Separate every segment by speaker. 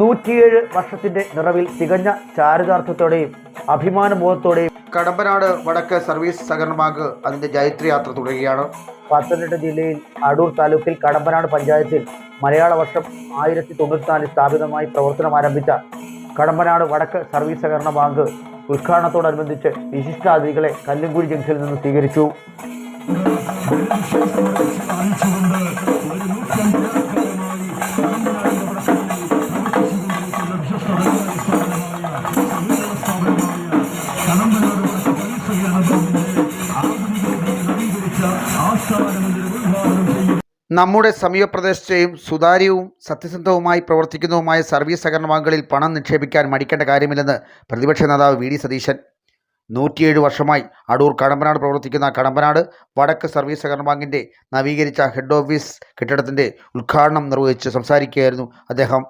Speaker 1: നൂറ്റിയേഴ് വർഷത്തിന്റെ നിറവിൽ തികഞ്ഞ ചാരിതാർത്ഥ്യത്തോടെയും അഭിമാനബോധത്തോടെയും
Speaker 2: കടമ്പനാട് വടക്ക് സർവീസ് സഹകരണ ബാങ്ക് അതിന്റെ ജൈത്രയാത്ര തുടരുകയാണ്.
Speaker 1: പത്തനംതിട്ട ജില്ലയിൽ അടൂർ താലൂക്കിൽ കടമ്പനാട് പഞ്ചായത്തിൽ മലയാള വർഷം ആയിരത്തി തൊണ്ണൂറ്റിനാലിൽ സ്ഥാപിതമായി പ്രവർത്തനം ആരംഭിച്ച കടമ്പനാട് വടക്ക് സർവീസ് സഹകരണ ബാങ്ക് ഉദ്ഘാടനത്തോടനുബന്ധിച്ച് വിശിഷ്ടാതിഥികളെ കല്ലുംകുഴി ജംഗ്ഷനിൽ നിന്ന് സ്വീകരിച്ചു.
Speaker 2: നമ്മുടെ സമീപപ്രദേശത്തെയും സുതാര്യവും സത്യസന്ധവുമായി പ്രവർത്തിക്കുന്നതുമായ സർവീസ് സഹകരണ ബാങ്കുകളിൽ പണം നിക്ഷേപിക്കാൻ മടിക്കേണ്ട കാര്യമില്ലെന്ന് പ്രതിപക്ഷ നേതാവ് വി ഡി സതീശൻ. നൂറ്റിയേഴ് വർഷമായി അടൂർ കടമ്പനാട് പ്രവർത്തിക്കുന്ന കടമ്പനാട് വടക്ക് സർവീസ് സഹകരണ ബാങ്കിന്റെ നവീകരിച്ച ഹെഡ് ഓഫീസ് കെട്ടിടത്തിന്റെ ഉദ്ഘാടനം നിർവഹിച്ച് സംസാരിക്കുകയായിരുന്നു അദ്ദേഹം.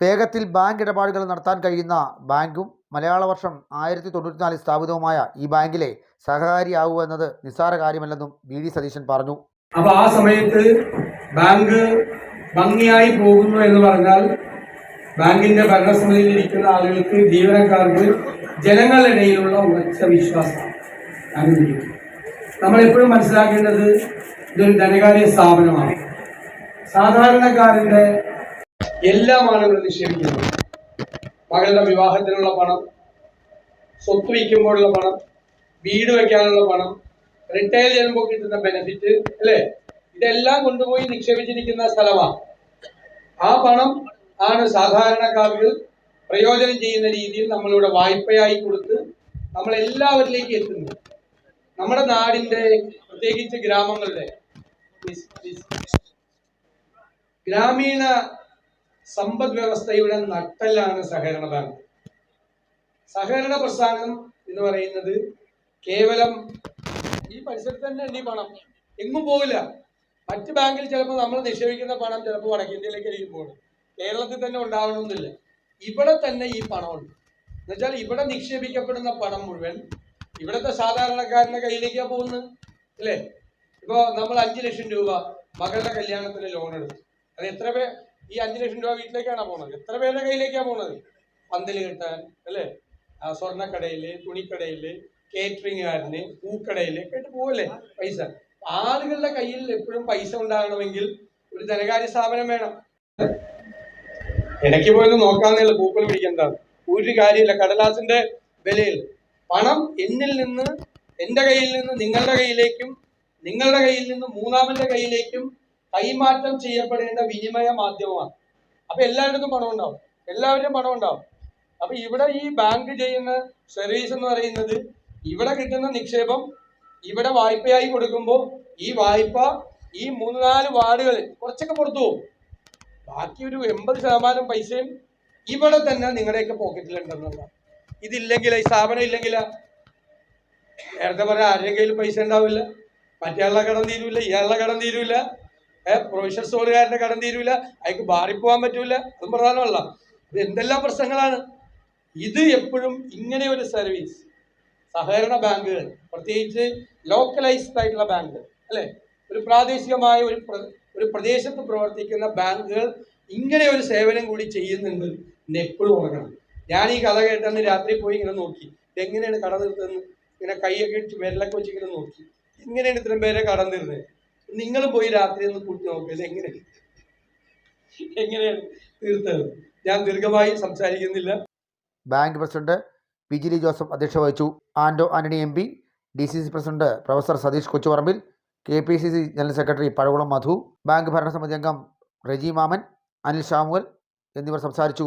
Speaker 2: വേഗത്തിൽ ബാങ്ക് ഇടപാടുകൾ നടത്താൻ കഴിയുന്ന ബാങ്കും മലയാള വർഷം ആയിരത്തി തൊണ്ണൂറ്റിനാലിൽ സ്ഥാപിതവുമായ ഈ ബാങ്കിലെ സഹകാരിയാവുക എന്നത് നിസ്സാര കാര്യമല്ലെന്നും വി ഡി സതീശൻ പറഞ്ഞു.
Speaker 3: അപ്പൊ ആ സമയത്ത് ബാങ്ക് ഭംഗിയായി പോകുന്നു എന്ന് പറഞ്ഞാൽ ബാങ്കിന്റെ ഭരണസമിതിയിൽ ഇരിക്കുന്ന ആളുകൾക്ക് ജീവനക്കാർക്ക് ജനങ്ങളുടെ ഇടയിലുള്ള ഉറച്ച വിശ്വാസം നമ്മൾ എപ്പോഴും മനസ്സിലാക്കേണ്ടത് ഇതൊരു ധനകാര്യ സ്ഥാപനമാണ്. സാധാരണക്കാരന്റെ എല്ലാം ആളുകൾ നിക്ഷേപിക്കുന്നത് മകളുടെ വിവാഹത്തിനുള്ള പണം സ്വത്ത് വയ്ക്കുമ്പോഴുള്ള പണം വീട് വയ്ക്കാനുള്ള പണം റിട്ടയർ ചെയ്യുമ്പോൾ കിട്ടുന്ന ബെനിഫിറ്റ് അല്ലേ? ഇതെല്ലാം കൊണ്ടുപോയി നിക്ഷേപിച്ചിരിക്കുന്ന സ്ഥലമാണ്. ആ പണം ആണ് സാധാരണക്കാർക്ക് പ്രയോജനം ചെയ്യുന്ന രീതിയിൽ നമ്മളിവിടെ വായ്പയായി കൊടുത്ത് നമ്മൾ എല്ലാവരിലേക്കും എത്തുന്നു. നമ്മുടെ നാടിന്റെ പ്രത്യേകിച്ച് ഗ്രാമങ്ങളുടെ ഗ്രാമീണ സമ്പദ് വ്യവസ്ഥയുടെ നട്ടലാണ് സഹകരണ ബാങ്ക്. സഹകരണ പ്രസ്ഥാനം എന്ന് പറയുന്നത് കേവലം ഈ പരിസരത്ത് തന്നെ ഈ പണം? എങ്ങും പോവില്ല. മറ്റ് ബാങ്കിൽ ചിലപ്പോൾ നമ്മൾ നിക്ഷേപിക്കുന്ന പണം ചിലപ്പോൾ വടക്കേന്ത്യയിലേക്ക് എനിക്ക് പോകും കേരളത്തിൽ തന്നെ ഉണ്ടാവണമെന്നില്ല. ഇവിടെ തന്നെ ഈ പണമുണ്ട്. എന്നുവെച്ചാൽ ഇവിടെ നിക്ഷേപിക്കപ്പെടുന്ന പണം മുഴുവൻ ഇവിടുത്തെ സാധാരണക്കാരന്റെ കയ്യിലേക്കാണ് പോകുന്നത്. അല്ലേ? ഇപ്പോൾ നമ്മൾ അഞ്ച് ലക്ഷം രൂപ മകളുടെ കല്യാണത്തിന് ലോൺ എടുത്തു. അത് എത്ര പേ ഈ അഞ്ച് ലക്ഷം രൂപ വീട്ടിലേക്കാണോ പോണത്? എത്ര പേരുടെ കയ്യിലേക്കാ പോണത്? പന്തൽ കെട്ടാൻ അല്ലേ? സ്വർണക്കടയിൽ തുണിക്കടയിൽ കേറ്ററിംഗുകാരന് പൂക്കടയിൽ കേട്ട് പോവല്ലേ? പൈസ. ആളുകളുടെ കയ്യിൽ എപ്പോഴും പൈസ ഉണ്ടാകണമെങ്കിൽ ഒരു ധനകാര്യ സ്ഥാപനം വേണം. ഇടയ്ക്ക് പോയൊന്ന് നോക്കാന്നേ പൂക്കൾ പിടിക്കേണ്ടതാണ്. ഒരു കാര്യമില്ല കടലാസിന്റെ വിലയിൽ. പണം എന്നിൽ നിന്ന് എന്റെ കയ്യിൽ നിന്ന് നിങ്ങളുടെ കയ്യിലേക്കും നിങ്ങളുടെ കയ്യിൽ നിന്ന് മൂന്നാമന്റെ കയ്യിലേക്കും കൈമാറ്റം ചെയ്യപ്പെടേണ്ട വിനിമയ മാധ്യമമാണ്. അപ്പൊ എല്ലായിടത്തും പണം ഉണ്ടാവും. എല്ലാവരുടെയും പണം ഉണ്ടാവും. അപ്പൊ ഇവിടെ ഈ ബാങ്ക് ചെയ്യുന്ന സർവീസ് എന്ന് പറയുന്നത് ഇവിടെ കിട്ടുന്ന നിക്ഷേപം ഇവിടെ വായ്പയായി കൊടുക്കുമ്പോൾ ഈ വായ്പ ഈ മൂന്ന് നാല് വാർഡുകളിൽ കുറച്ചൊക്കെ പുറത്തു പോകും. ബാക്കി ഒരു എൺപത് ശതമാനം പൈസയും ഇവിടെ തന്നെ നിങ്ങളുടെയൊക്കെ പോക്കറ്റിലുണ്ടെന്നുള്ളതാണ്. ഇതില്ലെങ്കിൽ ഈ സ്ഥാപനം ഇല്ലെങ്കിൽ നേരത്തെ പറയാം ആരുടെ കയ്യിൽ പൈസ ഉണ്ടാവില്ല. മറ്റേയാളുടെ കടം തീരൂല ഇയാളുടെ കടം തീരൂല. പ്രൊവിഷൻ സ്റ്റോറുകാരന്റെ കടം തീരൂല അയാൾക്ക് ബാറിൽ പോകാൻ പറ്റൂല അതും പ്രധാനമല്ല. ഇത് എന്തെല്ലാം പ്രശ്നങ്ങളാണ്? ഇത് എപ്പോഴും ഇങ്ങനെ ഒരു സർവീസ് സഹകരണ ബാങ്കുകൾ പ്രത്യേകിച്ച് ലോക്കലൈസ്ഡ് ആയിട്ടുള്ള ബാങ്കുകൾ അല്ലെ? ഒരു പ്രാദേശികമായ ഒരു ഒരു പ്രദേശത്ത് പ്രവർത്തിക്കുന്ന ബാങ്കുകൾ ഇങ്ങനെ ഒരു സേവനം കൂടി ചെയ്യുന്നുണ്ട് എപ്പോഴും ഓർക്കണം ഞാൻ ഈ കഥ കേട്ടന്ന് രാത്രി പോയി ഇങ്ങനെ നോക്കി. എങ്ങനെയാണ് കട നിർത്തുന്നത് ഇങ്ങനെ കൈയൊക്കെ വിരലൊക്കെ വെച്ച് ഇങ്ങനെ നോക്കി. എങ്ങനെയാണ് ഇത്രയും പേരെ കടം തീർന്നത്. നിങ്ങൾ പോയി രാത്രി ഒന്ന് കൂട്ടി എങ്ങനെ? എങ്ങനെയാണ് എങ്ങനെയാണ് തീർത്തത്? ഞാൻ ദീർഘമായി സംസാരിക്കുന്നില്ല.
Speaker 2: Bank president P G Joseph അധ്യക്ഷ വഹിച്ചു. Anto Antony M P D C C president professor Satheesh Kochuparambil K P C C general secretary Pazhakulam Madhu bank ഭരണസമിതി അംഗം റെജി മാമൻ അനിൽ ഷാമുവൽ എന്നിവർ സംസാരിച്ചു.